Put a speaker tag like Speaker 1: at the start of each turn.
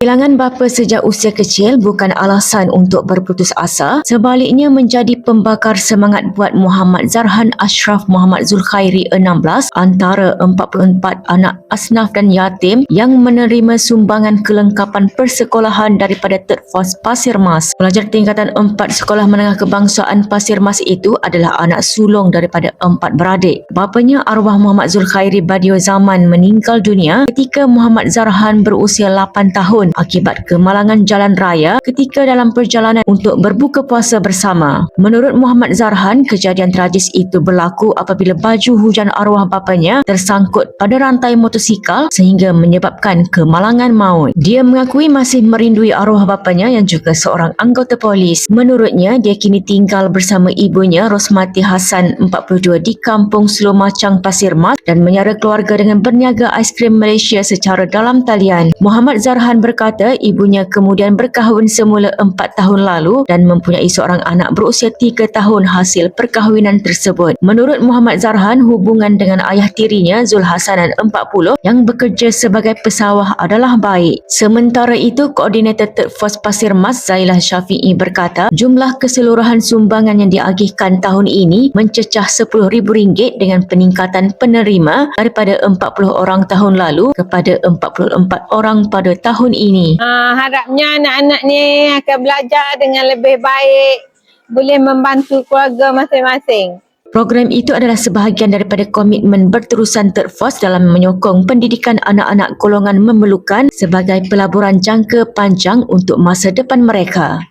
Speaker 1: Kehilangan bapa sejak usia kecil bukan alasan untuk berputus asa, sebaliknya menjadi pembakar semangat buat Muhammad Zarhan Ashraf Muhammad Zulkhairi 16 antara 44 anak asnaf dan yatim yang menerima sumbangan kelengkapan persekolahan daripada Third Force Pasir Mas. Pelajar tingkatan 4 Sekolah Menengah Kebangsaan Pasir Mas itu adalah anak sulung daripada empat beradik. Bapanya arwah Muhammad Zulkhairi Badio Zaman meninggal dunia ketika Muhammad Zarhan berusia 8 tahun akibat kemalangan jalan raya ketika dalam perjalanan untuk berbuka puasa bersama. Menurut Muhammad Zarhan, kejadian tragis itu berlaku apabila baju hujan arwah bapanya tersangkut pada rantai motosikal sehingga menyebabkan kemalangan maut. Dia mengakui masih merindui arwah bapanya yang juga seorang anggota polis. Menurutnya, dia kini tinggal bersama ibunya Rosmati Hassan 42 di Kampung Selomacang Pasir Mas dan menyara keluarga dengan berniaga aiskrim Malaysia secara dalam talian. Muhammad Zarhan berkata ibunya kemudian berkahwin semula 4 tahun lalu dan mempunyai seorang anak berusia 3 tahun hasil perkahwinan tersebut. Menurut Muhammad Zarhan, hubungan dengan ayah tirinya Zul Hasanan 40 yang bekerja sebagai pesawah adalah baik. Sementara itu, Koordinator Third Force Pasir Mas Zailah Syafi'i berkata jumlah keseluruhan sumbangan yang diagihkan tahun ini mencecah RM10,000 dengan peningkatan penerima daripada 40 orang tahun lalu kepada 44 orang pada tahun ini.
Speaker 2: Uh, harapnya anak-anak ni akan belajar dengan lebih baik, boleh membantu keluarga masing-masing.
Speaker 1: Program itu adalah sebahagian daripada komitmen berterusan Force dalam menyokong pendidikan anak-anak golongan memerlukan sebagai pelaburan jangka panjang untuk masa depan mereka.